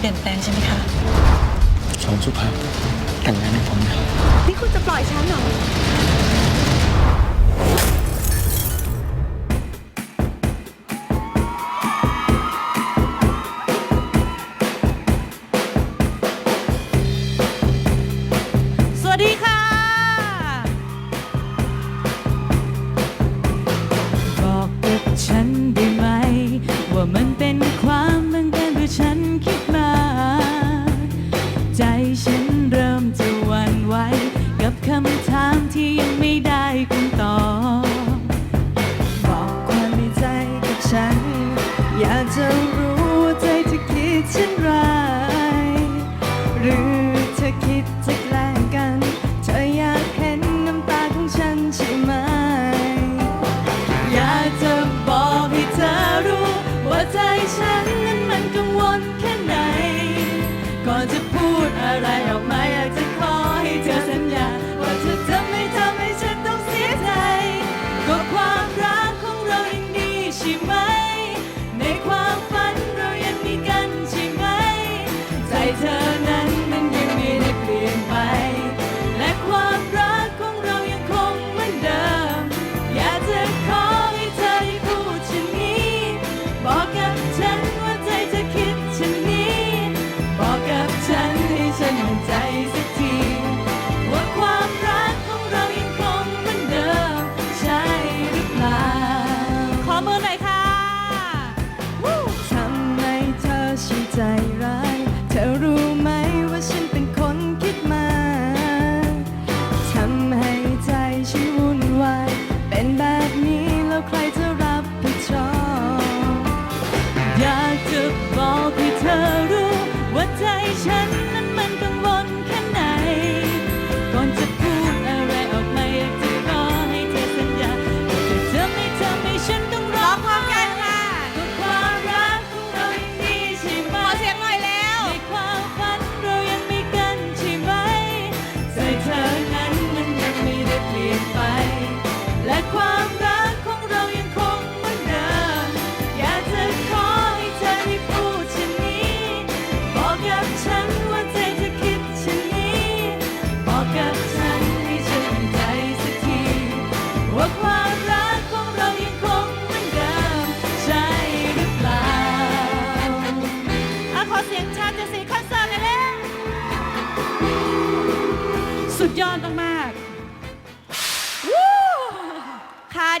เปลี่ยนแปลงใช่ไหมคะ สองสุภาพแต่งงานในผมนะนี่คุณจะปล่อยฉันเหรอ ฉันรัก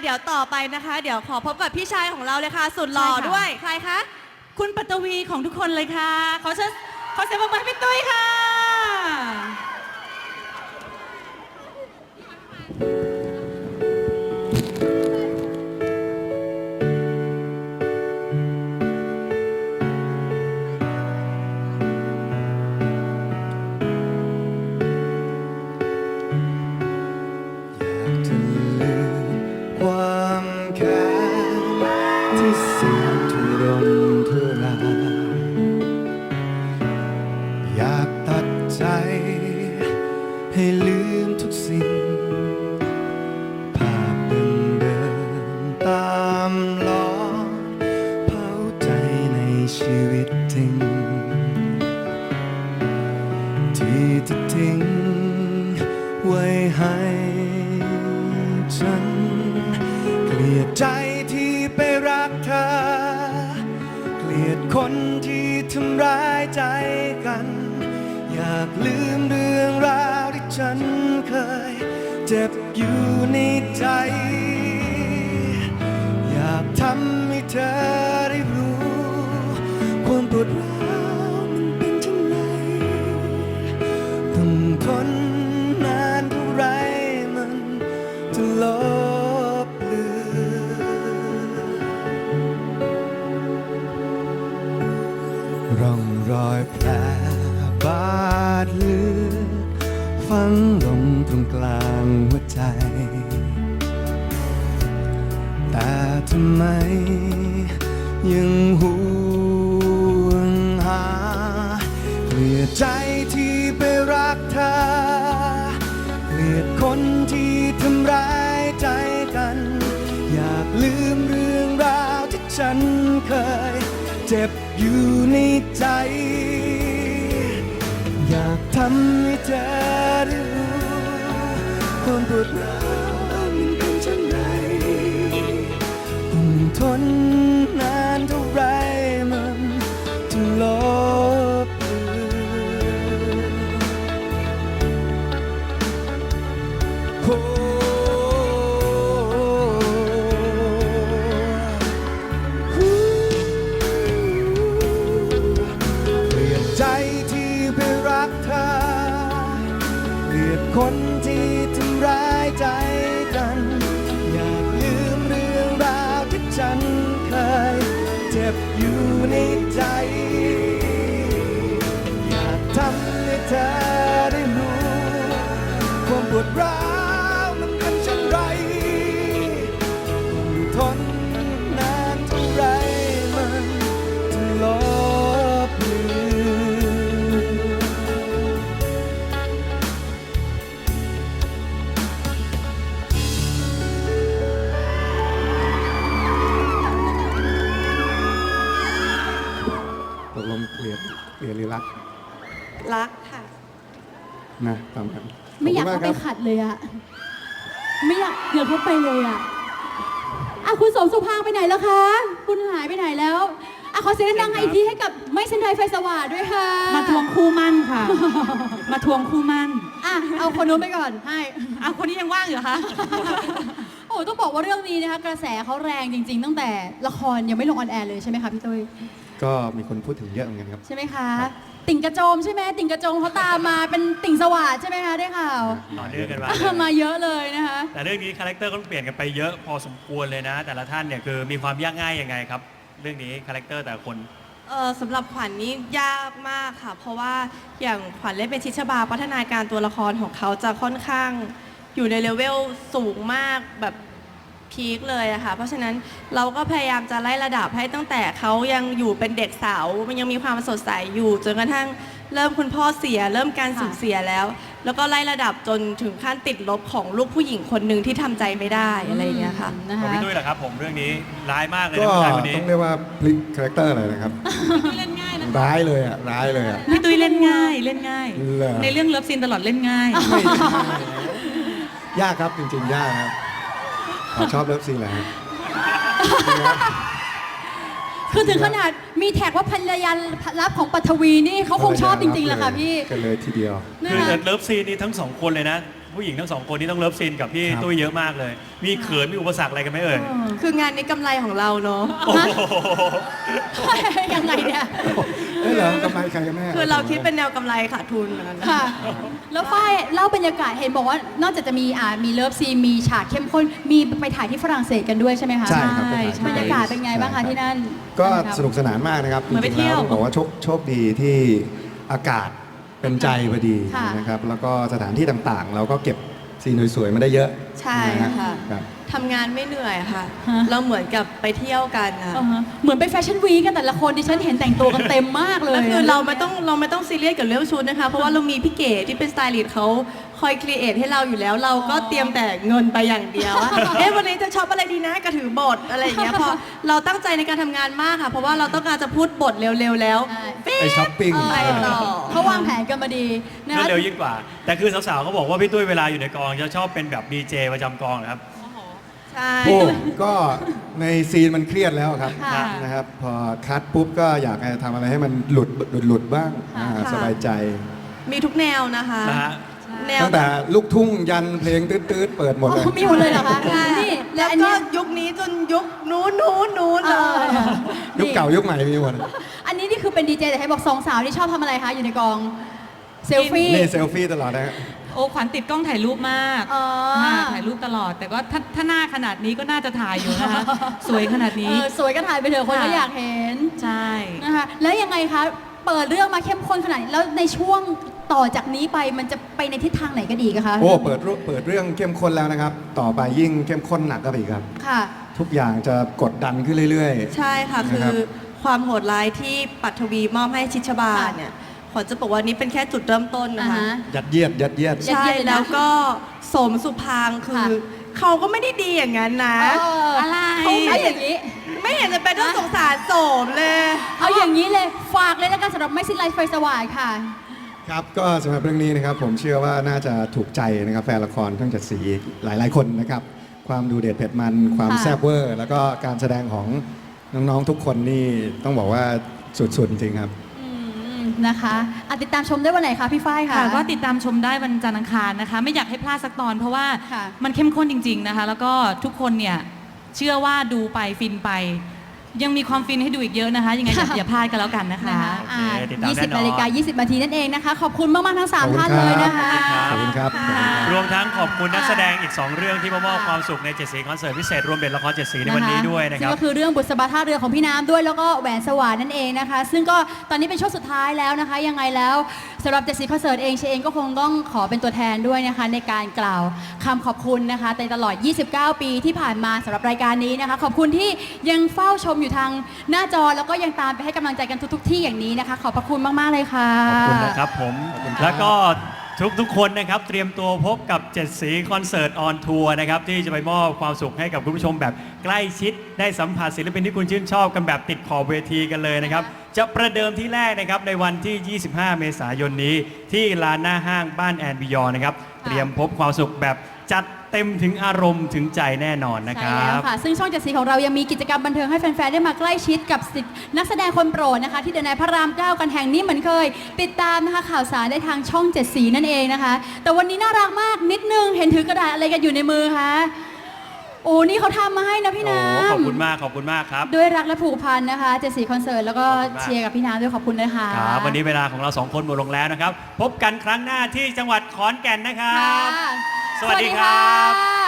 เดี๋ยวต่อไปนะคะ เดี๋ยวขอพบกับพี่ชายของเราเลยค่ะ สุดหล่อด้วย ใครคะ คุณปัตวีของทุกคนเลยค่ะเขาจะเขาจะมาให้พี่ตุ้ยค่ะ ลียดใจที่ไปรักเธอ เกลียดคนที่ทำร้ายใจกัน อยากลืมเรื่องราวที่ฉันเคย เจ็บอยู่ในใจ อยากทำให้เธอได้รู้ ความปวดร้าวมันเป็นเช่นไรต้องทน แต่บาดลึกฟังลงตรงกลางหัวใจ แต่ทำไมยังห่วงหาเกลียดใจที่ไปรักเธอเกลียดคนที่ทำร้ายใจกัน อยากลืมเรื่องราวที่ฉันเคย เจ็บอยู่ในใจำให้เธอได้รู้ความปวดร้าว คนที่ทำร้ายใจ กลียดหรือรักรักค่ะ นะตามกันไม่อยากขบเอาคุณไปครับขัดเลยอะไม่อยากเดี๋ยวเขาไปเลยอะอะคุณสมสุภางไปไหนแล้วคะ คุณหายไปไหนแล้วอะขอเสียงดังๆอีกทีให้กับไม่เซนไดไฟสว่างด้วยค่ะมาทวงคู่มั่นค่ะ มาทวงคู่มั่นอะเอาคนนู้นไปก่อนให้อะคนนี้ยังว่างอยู่เหรอคะ โอ้ต้องบอกว่าเรื่องนี้นะคะกระแสเขาแรงจริง ๆ ตั้งแต่ละครยังไม่ลงออนแอร์เลยใช่ไหมคะพี่ตุ้ยก็มีคนพูดถึงเยอะเหมือนกันครับ ใช่ไหมคะ ติ่งกระโจมใช่ไหมติ่งกระโจมเขาตามมาเป็นติ่งสวัสดใช่ไหมคะได้ข่าว ต่อเนื่องกันมา มาเยอะเลยนะคะ แต่เรื่องนี้คาแรคเตอร์ก็เปลี่ยนกันไปเยอะพอสมควรเลยนะ แต่ละท่านเนี่ยคือมีความยากง่ายยังไงครับ เรื่องนี้คาแรคเตอร์แต่ละคน เออสำหรับขวัญนี่ยากมากค่ะ เพราะว่าอย่างขวัญเล่นเป็นชิชบาพัฒนาการตัวละครของเขาจะค่อนข้างอยู่ในเลเวลสูงมากแบบ พีคเลยอะค่ะ เพราะฉะนั้นเราก็พยายามจะไล่ระดับให้ตั้งแต่เขายังอยู่เป็นเด็กสาว มันยังมีความสดใสอยู่ จนกระทั่งเริ่มคุณพ่อเสีย เริ่มการสูญเสียแล้ว แล้วก็ไล่ระดับจนถึงขั้นติดลบของลูกผู้หญิงคนหนึ่งที่ทำใจไม่ได้อะไรอย่างเงี้ยค่ะ นะของคะพี่ตุ้ยล่ะครับผมเรื่องนี้ร้ายมากเลยก็นะผู้ชายคนนี้ ต้องเรียกว่าพลิกคาแรคเตอร์เลยนะครับ เล่นง่ายนะร้ายเลยอะ ร้ายเลยอะ พี่ตุ้ยเล่นง่ายเล่นง่าย เหรอ ในเรื่องเลิฟซีนตลอดเล่นง่าย ยากครับจริงๆ ยากครับ อ๋อชอบเลิฟซีนแหละครับคือถึงขนาดมีแท็กว่าภรรยาลับของปัทวีนี่เขาคงชอบจริงๆแหละค่ะพี่กันเลยทีเดียว นะคือคะ เลิฟซีนนี่ทั้งสองคนเลยนะ ผู้หญิงทั้งสองคนนี่ต้องเลิฟซีนกับพี่ครับ ตุ้ยเยอะมากเลย มีเขินมีอุปสรรคอะไรกันไหมเอ่ยคืองานนี้กำไรของเราเนาะ โอ้โห ยังไงเนี่ย เอ้ยเหรอกำไรใครกันแน่คือเราคิดเป็นแนวกำไรขาดทุนเหมือนกันนะค่ะ แล้วฝ้ายเล่าบรรยากาศเห็นบอกว่านอกจากจะมีอ่ามีเลิฟซีนมีฉากเข้มข้นมีไปถ่ายที่ฝรั่งเศสกันด้วยใช่ไหมคะใช่ครับใช่ไปถ่บรรยากาศเป็นไงบ้างคะที่นั่นก็ใช่ไหมครับสนุกสนานมากนะครับเหมือนไปจริงๆเที่ยวแล้ต้องบอกว่าโชคโชคดีที่อากาศเป็นใจพอดีค่ะนะครับ แล้วก็สถานที่ต่างๆ เราก็เก็บซีนสวยๆมาได้เยอะใช่นฮค่ะ ครับ ทำงานไม่เหนื่อยค่ะ ฮะ เราเหมือนกับไปเที่ยวกันค่ะอ่าฮะเหมือนไปแฟชั่นวีคกันแต่ละคนดิฉันเห็นแต่งตัวกันเต็มมากเลยแล้วคือเราไม่ต้องเราไม่ต้องซีเรียสกับเรื่องชุดนะคะ เพราะว่าเรามีพี่เก๋ที่เป็นสไตลิสต์เขาคอยครีเอทให้เราอยู่แล้ว เราก็เตรียมแต่เงินไปอย่างเดียวว่าเอ๊ะวันนี้จะช็อปอะไรดีนะกระถือบทอะไรอย่างเงี้ยพอเราตั้งใจในการทำงานมากค่ะ เพราะว่าเราต้องการจะพูดบทเร็วๆแล้วใช่ปิ๊ไปช้อปปิ้ง ไปต่อ เขาวางแผนกันมาดีนะก็คะเร็วยิ่งกว่า แต่คือสาวๆเขาบอกว่าพี่ตุ้ยเวลาอยู่ในกองจะชอบเป็นแบบดีเจประจำกองนะครับ ใช่ โอ้ก็ในซีนมันเครียดแล้วครับค่ะนะครับ พอคัดปุ๊บก็อยากจะทำอะไรให้มันหลุดหลุดหลุดบ้างค่ะอ่าค่ะ สบายใจ มีทุกแนวนะคะ นะฮะ แนวตั้งแต่ลูกทุ่งยันเพลงตืดๆเปิดหมดเลยอ๋อมีหมดเลยเหรอคะใช่นี่แล้แล้ววอันก็เนี้ยยุคนี้จนยุคนู้นนู้นนู้นเอเลอยยุคเก่ายุคใหม่มีหมดอันนี้นี่คือเป็นดีเจแต่ให้บอกสองสาวที่ชอบทำอะไรคะอยู่ในกองเซลฟี่ นี่เซลฟี่ตลอดนะฮะ โอ้ขวัญติดกล้องถ่ายรูปมากอ๋อค่ะถ่ายรูปตลอด แต่ว่าถ้าถ้าหน้าขนาดนี้ก็น่าจะถ่ายอยู่นะคะ สวยขนาดเอนี้ อสวยก็ถ่ายไปเถอะคนก็ค่ะ อยากเห็นใช่ นะคะแล้วยังไงคะเปิดเรื่องมาเข้มข้นขนาดนี้แล้วในช่วงต่อจากนี้ไปมันจะไปในทิศทางไหนกันอีกอะคะโอ้เปิดรูเปิดเรื่องเข้มข้นแล้วนะครับ ต่อไปยิ่งเข้มข้นหนักก็ไปอีกครับ ค่ะ ทุกอย่างจะกดดันขึ้นเรื่อย ใช่ค่ะ นะคืครัอบความโหดร้ายที่ปัทวีมอบให้ชิชบาค่ะเนี่ย ขวัญจะบอกว่านี่เป็นแค่จุดเริ่มต้นอ่านะคะ ฮะ ยัดเยียดยัดเยียด ยัดใช่เยียดเลยนะแล้วก็สมสุพางคือค่ะ เขาก็ไม่ได้ดีอย่างนั้นนะ เอออะไรเขาไม่อย่างนี้ ไม่เห็นจะเป็นต้องสงสารโสมเลย เอาอย่างนี้เลยฝากเลยแล้วกันสำหรับไม่สิ้นไลฟ์ไฟสว่างค่ะ ครับก็สำหรับเรื่องนี้นะครับผมเชื่อว่าน่าจะถูกใจนะครับแฟนละครทั้งเจ็ดสีหลาย ๆ คนนะครับความดูเด็ดเผ็ดมันความค่ะ แซ่บเวอร์ แล้วก็การแสดงของน้อง ๆ ทุกคนนี่ต้องบอกว่าสุด ๆ จริงๆครับอืม นะคะอะติดตามชมได้วันไหนคะพี่ฝ้ายค่ะ ค่ะก็ติดตามชมได้วันจันทร์อังคารนะคะ ไม่อยากให้พลาดสักตอน เพราะว่าค่ะมันเข้มข้นจริง ๆนะคะ แล้วก็ทุกคนเนี่ยเชื่อว่าดูไปฟินไป ยังมีความฟินให้ดูอีกเยอะนะคะ ยังไงอย่าค่ะอย่าพลาดกันแล้วกันนะคะ นะคะโอเคอ่าติดตามแน่นอน 20นาฬิกา20นาทีนั่นเองนะคะ ขอบคุณมากๆทั้งขอบ3คุณท่านครับเลยนะคะขอบคุณครับขอบคุณครับ รวมทั้งขอบคุณนักแสดงอีก 2 เรื่องที่มามอบความสุขในเจ็ดสีคอนเสิร์ตพิเศษรวมเด็ดละครเจ็ดสีในวันนี้ด้วยนะคซึ่รังบก็คือเรื่องบุษบาท่าเรือของพี่น้ำด้วยแล้วก็แหวนสวานนั่นเองนะคะ ซึ่งก็ตอนนี้เป็นช่วงสุดท้ายแล้วนะคะ ยังไงแล้วสำหรับเจสซี่คอนเสิร์ตเองเชเองก็คงต้องขอเป็นตัวแทนด้วยนะคะ ในการกล่าวคำขอบคุณนะคะในตลอด 29 ปีที่ผ่านมาสำหรับรายการนี้นะคะ ขอบคุณที่ยังเฝ้าชมอยู่ทางหน้าจอแล้วก็ยังตามไปให้กำลังใจกันทุก ๆ ที่อย่างนี้นะคะ ขอบพระคุณมาก ๆ เลยค่ะ ขอบคุณนะครับผม แล้วก็ทุกทุกๆคนนะครับ เตรียมตัวพบกับเจ็ดสีคอนเสิร์ตออนทัวร์นะครับ ที่จะไปมอบความสุขให้กับคุณผู้ชมแบบใกล้ชิด ได้สัมผัสศิลปินที่คุณชื่นชอบกันแบบติดขอบเวทีกันเลยนะครับ จะประเดิมที่แรกนะครับ ในวันที่ 25 เมษายนนี้ ที่ลานหน้าห้างบ้านแอนบิยอนะครับ เตรียมพบความสุขแบบ จัดเต็มถึงอารมณ์ถึงใจแน่นอนนะคใช่รัแล้วบ ค่ะ ซึ่งช่องเจ็ดสีของเรายังมีกิจกรรมบันเทิงให้แฟน ๆ ได้มาใกล้ชิดกับศิลป์นักแสดงคนโปรดนะคะ ที่เดินในพระรามเก้ากันแห่งนี้เหมือนเคย ติดตามนะคะข่าวสารได้ทางช่องเจ็ดสีนั่นเองนะคะ แต่วันนี้น่ารักมากนิดนึงเห็นถือกระดาษอะไรกันอยู่ในมือคะโอ้นี่เขาทำมาให้นะพี่โอ้น้ำขอบคุณมากขอบคุณมากครับ ด้วยรักและผูกพันนะคะเจ็ดสีคอนเสิร์ตแล้วก็ขอบคุณมาก เชียร์กับพี่น้ำด้วยขอบคุณนะคะครับวันนี้เวลาของเราสองคนหมดลงแล้วนะครับ พบกันครั้งหน้าที่จังหวัดขอนแก่นนะครัค่ะบ สวัสดีครับ